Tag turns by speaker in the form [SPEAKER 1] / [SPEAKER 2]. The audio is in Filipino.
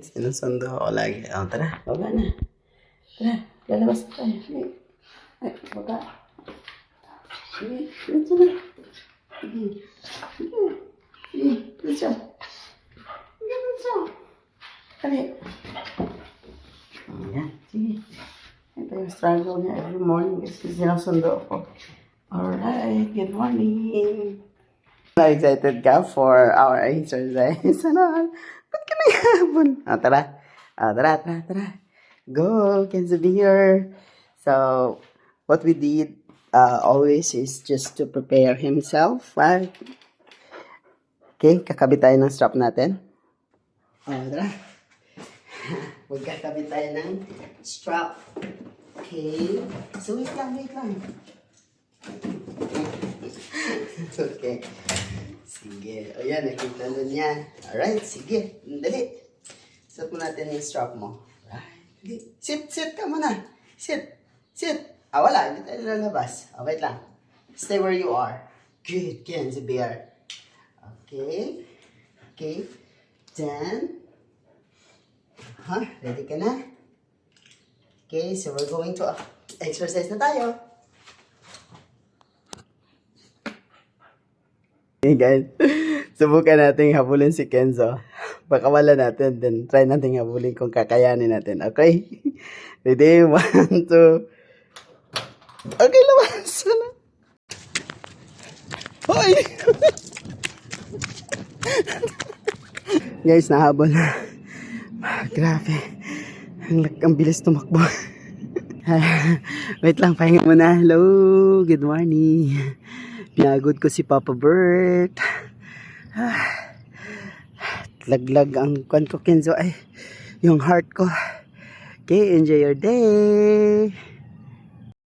[SPEAKER 1] Sinusundo ako lagi. Oh, tara, baba na. Tara, lalabas na tayo. Sige. Ay, baba. Sige, dito na. Sige, sige. Sige, dito. Sige, dito. Kali. Ayan, sige. Ito yung struggle niya every morning kasi sinusundo ako. Alright, good morning. Na-excited ka for our exercise? Ano? Ba't ka naghabol? Ah, tara. Ah, tara, tara, tara. Go, Kenzo Beer. So, what we did uh, always is just to prepare himself, right? Okay, kakabit tayo ng strap natin. Ah, tara. Magkakabit tayo ng strap. Okay. So, wait lang, wait lang. okay. Sige. Ayan, nakita na niya. Alright, sige. Dali. Set mo natin yung strap mo. Alright. Sit, sit ka muna. Sit. Sit. Ah, wala. Hindi tayo lalabas. Ah, wait lang. Stay where you are. Good. Kenzie Bear. Okay. Okay. Then, huh? Ready ka na? Okay, so we're going to uh, exercise na tayo. Hey guys, subukan natin habulin si Kenzo. Baka wala natin, then try natin habulin kung kakayanin natin. Okay? Ready? One, two. Okay, labas na. Hoy! guys, nahabol na. Ah, Grabe. Ang, ang bilis tumakbo. Wait lang, pahinga muna. Hello, good morning. Pinagod ko si Papa Bert. Laglag ang kwan ko, Kenzo. Ay, yung heart ko. Okay, enjoy your day.